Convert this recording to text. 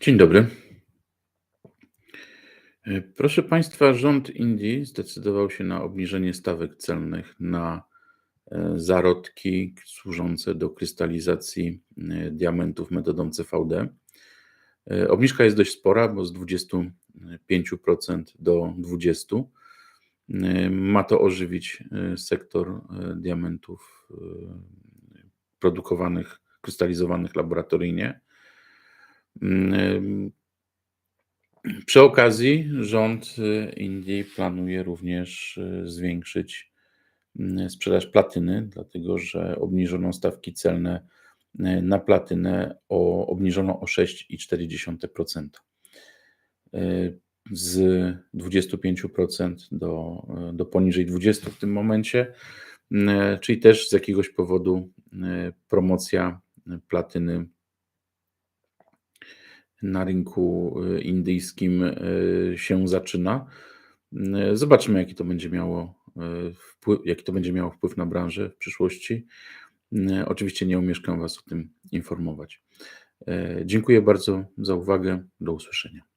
Dzień dobry. E, Proszę Państwa, rząd Indii zdecydował się na obniżenie stawek celnych na e, zarodki służące do krystalizacji e, diamentów metodą CVD. Obniżka jest dość spora, bo z 25% do 20%. E, Ma to ożywić sektor diamentów produkowanych, krystalizowanych laboratoryjnie. Przy okazji rząd y, Indii planuje również y, zwiększyć sprzedaż platyny, dlatego że obniżono stawki celne y, na platynę o, obniżono o 6,4%. Y, Z 25% do, do poniżej 20% w tym momencie, czyli też z jakiegoś powodu promocja platyny na rynku y, indyjskim y, się zaczyna. Y, Zobaczymy, jaki to będzie miało wpływ, jaki to będzie miało wpływ na branżę w przyszłości. Oczywiście nie omieszkam Was o tym informować. Dziękuję bardzo za uwagę. Do usłyszenia.